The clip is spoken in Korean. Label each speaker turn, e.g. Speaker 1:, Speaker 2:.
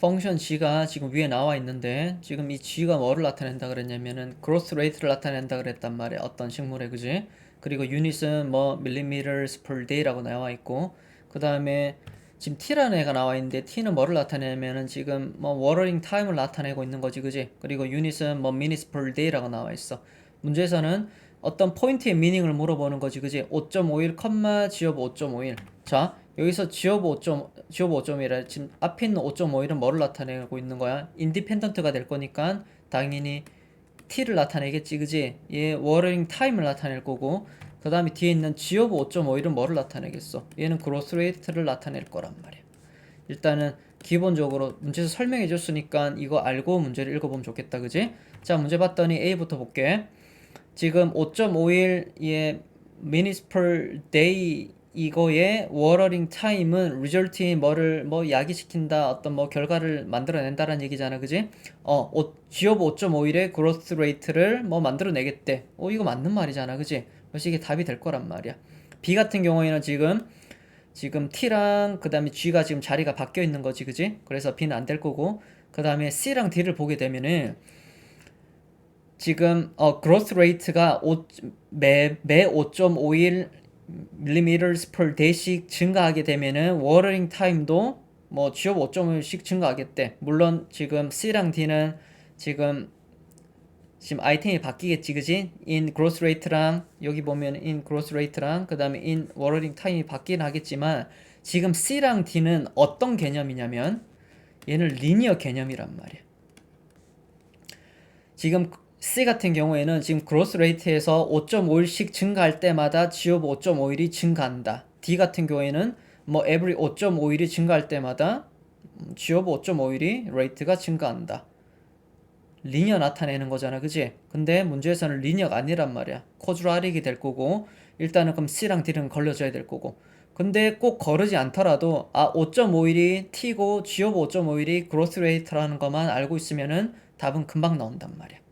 Speaker 1: 펑션 g가 지금 위에 나와 있는데 지금 이 g가 뭐를 나타낸다 그랬냐면은 growth rate를 나타낸다 그랬단 말이야. 어떤 식물에 그지? 그리고 유닛은 뭐 millimeters per day라고 나와 있고 그 다음에 지금 t라는 애가 나와 있는데 t는 뭐를 나타내냐면은 지금 뭐 watering time을 나타내고 있는 거지 그지? 그리고 유닛은 뭐 minutes per day라고 나와 있어. 문제에서는 어떤 포인트의 미닝을 물어보는 거지 그지? 5.51 컴마 지업 5.51 자 여기서 지업 5. 지업 5.1에 지금 앞에 있는 5.51은 뭐를 나타내고 있는 거야? 인디펜던트가 될 거니까 당연히 t를 나타내겠지 그지? 얘 워러링 타임을 나타낼 거고 그 다음에 뒤에 있는 지업 5.51은 뭐를 나타내겠어? 얘는 그로스 레이트를 나타낼 거란 말이야. 일단은 기본적으로 문제에서 설명해 줬으니까 이거 알고 문제를 읽어보면 좋겠다 그지? 자 문제 봤더니 A부터 볼게. 지금 5.51의 minutes per day 이거의 워러링 타임은 result이 뭐를 뭐 야기시킨다 어떤 뭐 결과를 만들어낸다라는 얘기잖아 그지? 어 오- 지업 5.51의 그로스 레이트를 뭐 만들어내겠대. 어 이거 맞는 말이잖아 그지? 그래서 이게 답이 될 거란 말이야. B 같은 경우에는 지금 지금 T랑 그 다음에 G가 지금 자리가 바뀌어 있는 거지 그지? 그래서 B는 안 될 거고 그 다음에 C랑 D를 보게 되면은 지금 어 growth rate가 5, 매, 매 5.51 millimeters per day씩 증가하게 되면은 watering time도 뭐 지업 5.5씩 증가하겠대. 물론 지금 C랑 D는 지금 지금 아이템이 바뀌겠지, 그지? in growth rate랑 여기 보면 in growth rate랑 그 다음에 in watering time이 바뀌긴 하겠지만 지금 C랑 D는 어떤 개념이냐면 얘는 리니어 개념이란 말이야. 지금 C 같은 경우에는 지금 그로스 레이트에서 5.51씩 증가할 때마다 지오브 5.51이 증가한다. D 같은 경우에는 뭐 every 5.51이 증가할 때마다 지오브 5.51이 레이트가 증가한다. 리니어 나타내는 거잖아, 그지? 근데 문제에서는 리니어가 아니란 말이야. 코드라릭이 될 거고 일단은 그럼 C랑 D는 걸려줘야 될 거고. 근데 꼭 거르지 않더라도 아 5.51이 T고 지오브 5.51이 그로스 레이트라는 것만 알고 있으면은 답은 금방 나온단 말이야.